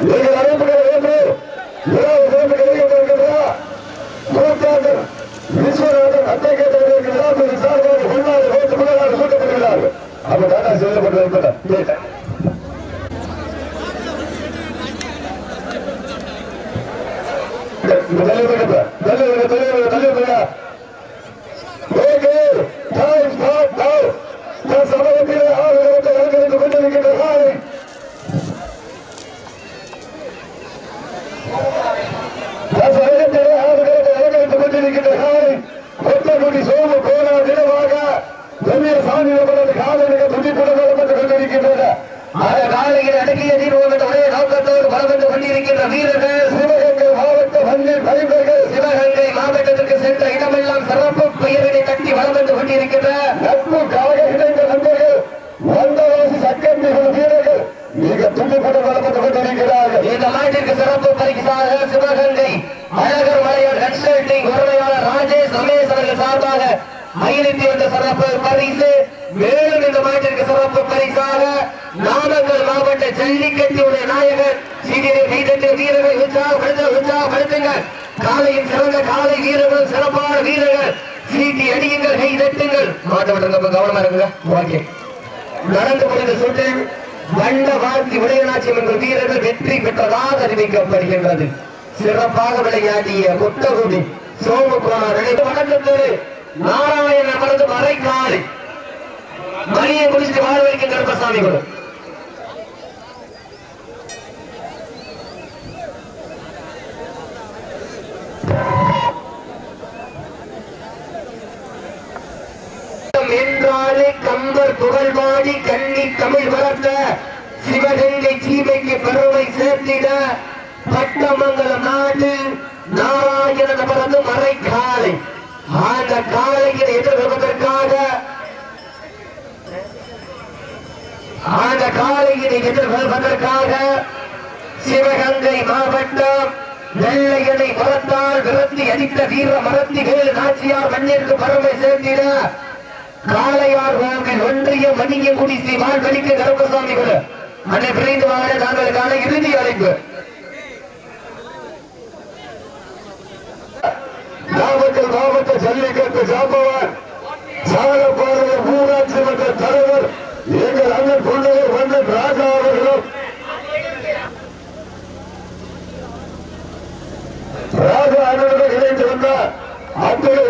நீங்கள் அழைப்புகள் என்று இரவு சிறப்பு கருதிக்கொண்டிருக்கின்றதா மூத்தாந்தர் விஸ்வநாதன் அத்தை கேட்டிருக்கிறதா திரு சார்பாக முன்னாள் வைத்து முன்னாள் கூட்டப்படுகிறார்கள் அப்ப தானா செல்லப்பட்டிருப்பதா கேட்டேன் தலைவர் தலைவர் தலைவர் தலைவர் ஓகே டைம் ஸ்டார்ட் நவ் கொத்தகுடி சோமு கோலா தினமாக பெரிய சாமி காலை மிக துடிப்புடன் வளர்ந்து கொண்டிருக்கின்றன. அந்த காலையில் அடக்கிய என்ற ஒரே நோக்கத்தோடு பலம் வந்து கொண்டிருக்கின்ற வீரர்கள் சிவகங்கை மாவட்ட மண்ணில் பயிர்கள் சிவகங்கை மாவட்டத்திற்கு சென்ற இடமெல்லாம் சிறப்பு பெயரினை கட்டி வளம் வந்து கொண்டிருக்கின்ற நட்பு கழக இணைந்த நண்பர்கள் வந்தவாசி சக்கரங்கள் வீரர்கள் மிக துடிப்புடன் வளர்ந்து கொண்டிருக்கிறார்கள். இந்த மாட்டிற்கு சிறப்பு பரிசாக சிவகங்கை அழகர் மலையார் கன்சல்டிங் அவர்கள் சார்பாக ஐநூத்தி ஒன்று சிறப்பு பரிசு மேலும் இந்த மாட்டிற்கு சிறப்பு பரிசாக நாமக்கல் மாவட்ட ஜல்லிக்கட்டியுடைய நாயகர் சீனியர் வீரர்கள் உற்சாகப்படுத்த உற்சாகப்படுத்துங்கள் காலையின் சிறந்த காலை வீரர்கள் சிறப்பான வீரர்கள். சீட்டி அடியுங்கள் கை தட்டுங்கள். மாட்ட விட்டுருங்க கவனமா இருங்க ஓகே. நடந்து முடிந்த சுற்றில் வண்ட வாழ்த்தி உடையநாச்சி என்ற வீரர்கள் வெற்றி பெற்றதாக அறிவிக்கப்படுகின்றது. சிறப்பாக விளையாடிய கொட்டகுடி சோமுகுமார் வணக்கத்தோடு நாராயண மருந்து காலை மணியை முடிச்சுட்டு வாழ வைக்க கருப்பசாமி குழு என்றாலே கம்பர் புகழ்வாடி கண்ணி தமிழ் வளர்த்த சிவகங்கை சீமைக்கு பெருமை சேர்த்திட பட்டமங்கலம் நாடு நாராயணன் பிறந்து மறைக்காலை அந்த காலையில் எதிர்வதற்காக அந்த காலையில் எதிர்வதற்காக சிவகங்கை மாவட்டம் வெள்ளையனை மரத்தால் விரத்தி அடித்த வீர மரத்திகள் நாச்சியார் மண்ணிற்கு பறவை சேர்ந்திட. காளையார் கோவில் ஒன்றிய மணியங்குடி ஸ்ரீ வாழ்வழிக்கு கருப்பசாமி குழு அன்னை விரைந்து வாங்க தாங்களுக்கான இறுதி அழைப்பு. மாவட்ட ஜல்லிக்கட்டு ஜாம்பவன் சாக பாரதர் ஊராட்சி மன்ற தலைவர் எங்கள் அண்ணன் புள்ளகை மன்னன் ராஜா அவர்களும். ராஜா அண்ணனுடன் இணைந்து வந்த அத்தனை